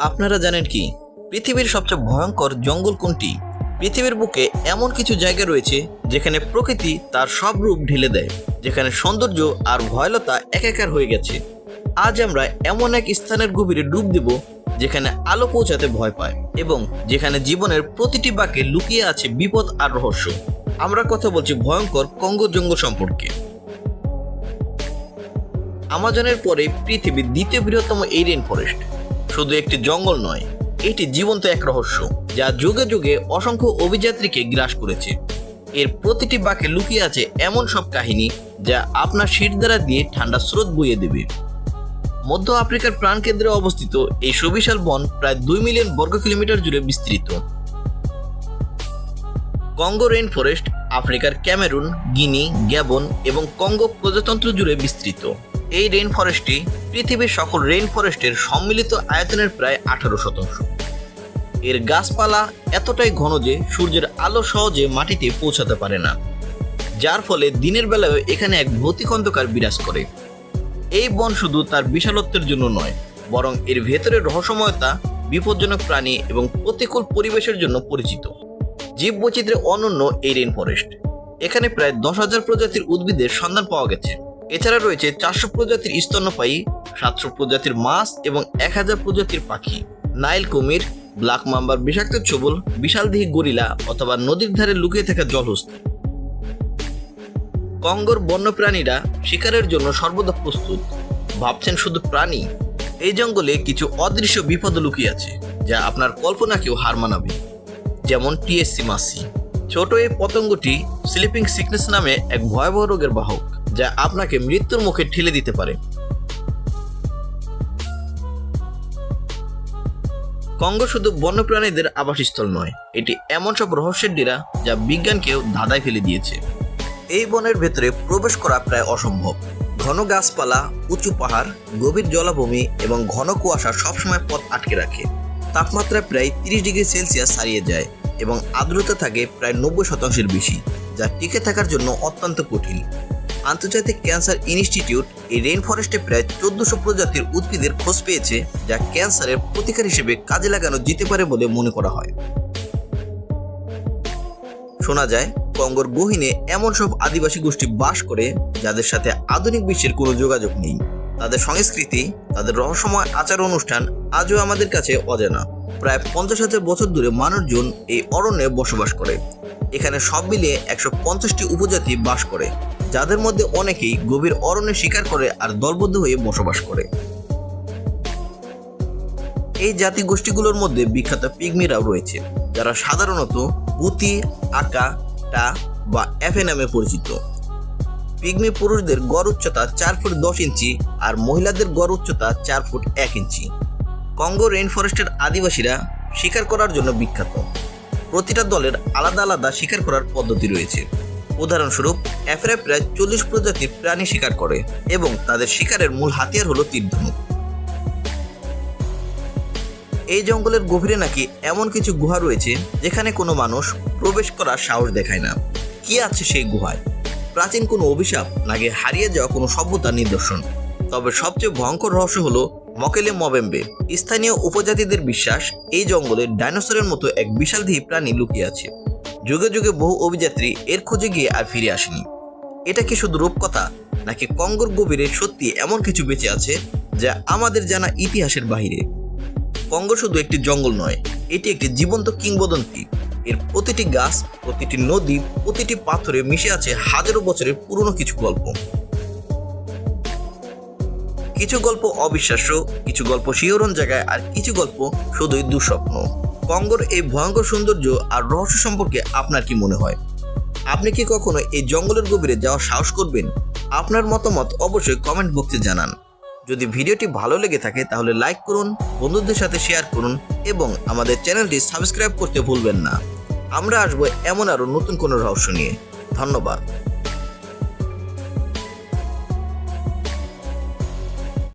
আপনারা জানেন কি? পৃথিবীর সবচেয়ে ভয়ঙ্কর জঙ্গল কোনটি? পৃথিবীর বুকে এমন কিছু জায়গা রয়েছে যেখানে প্রকৃতি তার সব রূপ ঢেলে দেয়, যেখানে সৌন্দর্য আর ভয়লতা একাকার হয়ে গেছে। আজ আমরা এমন এক স্থানের গভীরে ডুব দেব, যেখানে আলো পৌঁছাতে ভয় পায় এবং যেখানে জীবনের প্রতিটি বাঁকে লুকিয়ে আছে বিপদ আর রহস্য। আমরা কথা বলছি ভয়ঙ্কর কঙ্গো জঙ্গল সম্পর্কে। আমাজনের পরে পৃথিবীর দ্বিতীয় বৃহত্তম এই রেন ফরেস্ট শুধু একটি জঙ্গল নয়, এটি জীবন্ত এক রহস্য যা যুগে যুগে অসংখ্য অভিযাত্রীকে গ্রাস করেছে। এর প্রতিটি বাঁকে লুকিয়ে আছে এমন সব কাহিনী যা আপনার শিরদারা দিয়ে ঠান্ডা স্রোত বইয়ে দেবে। মধ্য আফ্রিকার প্রাণকেন্দ্রে অবস্থিত এই সুবিশাল বন প্রায় দুই মিলিয়ন বর্গ কিলোমিটার জুড়ে বিস্তৃত। কঙ্গো রেইন ফরেস্ট আফ্রিকার ক্যামেরুন, গিনি, গ্যাবন এবং কঙ্গো প্রজাতন্ত্র জুড়ে বিস্তৃত। এই রেইন ফরেস্টটি পৃথিবীর সকল রেইন ফরেস্টের সম্মিলিত আয়তনের প্রায় আঠারো শতাংশ। এর গাছপালা এতটাই ঘন যে সূর্যের আলো সহজে মাটিতে পৌঁছাতে পারে না, যার ফলে দিনের বেলায় এখানে এক ভৌতিক অন্ধকার বিরাজ করে। এই বন শুধু তার বিশালত্বের জন্য নয়, বরং এর ভেতরের রহস্যময়তা, বিপজ্জনক প্রাণী এবং প্রতিকূল পরিবেশের জন্য পরিচিত। জীব বৈচিত্র্যে অনন্য এই রেন ফরেস্ট এখানে প্রায় দশ হাজার প্রজাতির উদ্ভিদের সন্ধান পাওয়া গেছে। এছাড়া রয়েছে চারশো প্রজাতির স্তন্যপায়ী, সাতশো প্রজাতির মাছ এবং এক হাজার প্রজাতির পাখি। নাইল কুমির, ব্ল্যাক মাম্বার বিষাক্ত ছবল বিশালদেহী গরিলা অথবা নদীর ধারে লুকিয়ে থাকা জলহস্তি। কঙ্গোর বন্যপ্রাণীরা শিকারের জন্য সর্বদা প্রস্তুত। ভাবছেন শুধু প্রাণী, এই জঙ্গলে কিছু অদৃশ্য বিপদ লুকিয়ে আছে, যা আপনার কল্পনাকেও হার মানাবে। যেমন টিএসসি মাসি ছোট এই পতঙ্গটি স্লিপিং সিকনেস নামে এক ভয়াবহ রোগের বাহক। যা আপনাকে মৃত্যুর মুখে ঠেলে দিতে পারে। কঙ্গো শুধু বন্যপ্রাণীদের আবাসস্থল নয়, এটি এমন সব রহস্যের ডেরা যা বিজ্ঞানকেও ধাঁধায় ফেলে দিয়েছে। এই বনের ভেতরে প্রবেশ করা প্রায় অসম্ভব। ঘন গাছপালা, উঁচু পাহাড়, গভীর জলাভূমি এবং ঘন কুয়াশা সবসময় পথ আটকে রাখে। তাপমাত্রা প্রায় তিরিশ ডিগ্রি সেলসিয়াস ছাড়িয়ে যায় এবং আর্দ্রতা থাকে প্রায় নব্বই শতাংশের বেশি, যা টিকে থাকার জন্য অত্যন্ত কঠিন। আন্তর্জাতিক ক্যান্সার ইনস্টিটিউট এই রেইন ফরেস্টে প্রায় চোদ্দশো প্রজাতির উদ্ভিদের খোঁজ পেয়েছে, যা ক্যান্সারের প্রতিকার হিসেবে কাজে লাগানো যেতে পারে বলে মনে করা হয়। শোনা যায়, কঙ্গোর গহীনে এমন সব আদিবাসী গোষ্ঠী বাস করে, যাদের সাথে আধুনিক বিশ্বের কোনো যোগাযোগ নেই। তাদের সংস্কৃতি, তাদের রহস্যময় আচার অনুষ্ঠান আজও আমাদের কাছে অজানা। প্রায় পঞ্চাশ হাজার বছর ধরে মানুষজন এই অরণ্যে বসবাস করে। এখানে সব মিলিয়ে একশো পঞ্চাশটি উপজাতি বাস করে। যাদের মধ্যে অনেকেই গভীর অরণ্যে শিকার করে আর দলবদ্ধ হয়ে বসবাস করে। এই জাতি গোষ্ঠীগুলোর মধ্যে বিখ্যাত পিগমিরাও রয়েছে, যারা সাধারণত পুতি, আকা, টা বা এফে নামে পরিচিত। পিগমি পুরুষদের গড় উচ্চতা চার ফুট দশ ইঞ্চি আর মহিলাদের গড় উচ্চতা চার ফুট এক ইঞ্চি। কঙ্গো রেইন ফরেস্টের আদিবাসীরা শিকার করার জন্য বিখ্যাত। প্রতিটা দলের আলাদা আলাদা শিকার করার পদ্ধতি রয়েছে। উদাহরণস্বরূপ এফরা প্রায় চল্লিশ প্রজাতির প্রাণী শিকার করে এবং তাদের শিকারের মূল হাতিয়ার হলো তীর ধনুক। এই জঙ্গলের গভীরে নাকি এমন কিছু গুহা রয়েছে যেখানে কোনো মানুষ প্রবেশ করার সাহস দেখায় না। কি আছে সেই গুহায়? প্রাচীন কোনো অভিশাপ নাকি হারিয়ে যাওয়া কোনো সভ্যতার নিদর্শন? তবে সবচেয়ে ভয়ঙ্কর রহস্য হলো মকেলে মবেম্বে। স্থানীয় উপজাতিদের বিশ্বাস এই জঙ্গলে ডাইনোসরের মতো এক বিশালদেহী প্রাণী লুকিয়ে আছে। যুগে যুগে বহু অভিযাত্রী এর খোঁজে গিয়ে আর ফিরে আসেনি। এটা কি শুধু রূপকথা, নাকি কঙ্গোর গভীরে সত্যি এমন কিছু বেঁচে আছে যা আমাদের জানা ইতিহাসের বাহিরে? কঙ্গো শুধু একটি জঙ্গল নয়, এটি একটি জীবন্ত কিংবদন্তি। এর প্রতিটি গাছ, প্রতিটি নদী, প্রতিটি পাথরে মিশে আছে হাজারো বছরের পুরনো কিছু গল্প। কিছু গল্প অবিশ্বাস্য, কিছু গল্প শিহরণ জায়গায়, আর কিছু গল্প শুধুই দুঃস্বপ্ন। কঙ্গোর এই ভয়ঙ্কর সৌন্দর্য আর রহস্য সম্পর্কে আপনার কি মনে হয়? আপনি কি কখনো এই জঙ্গলের গভীরে যাওয়ার সাহস করবেন? আপনার মতামত অবশ্যই কমেন্ট বক্সে জানান। যদি ভিডিওটি ভালো লেগে থাকে, তাহলে লাইক করুন, বন্ধুদের সাথে শেয়ার করুন এবং আমাদের চ্যানেলটি সাবস্ক্রাইব করতে ভুলবেন না। আমরা আসব এমন আরও নতুন কোনো রহস্য নিয়ে। ধন্যবাদ।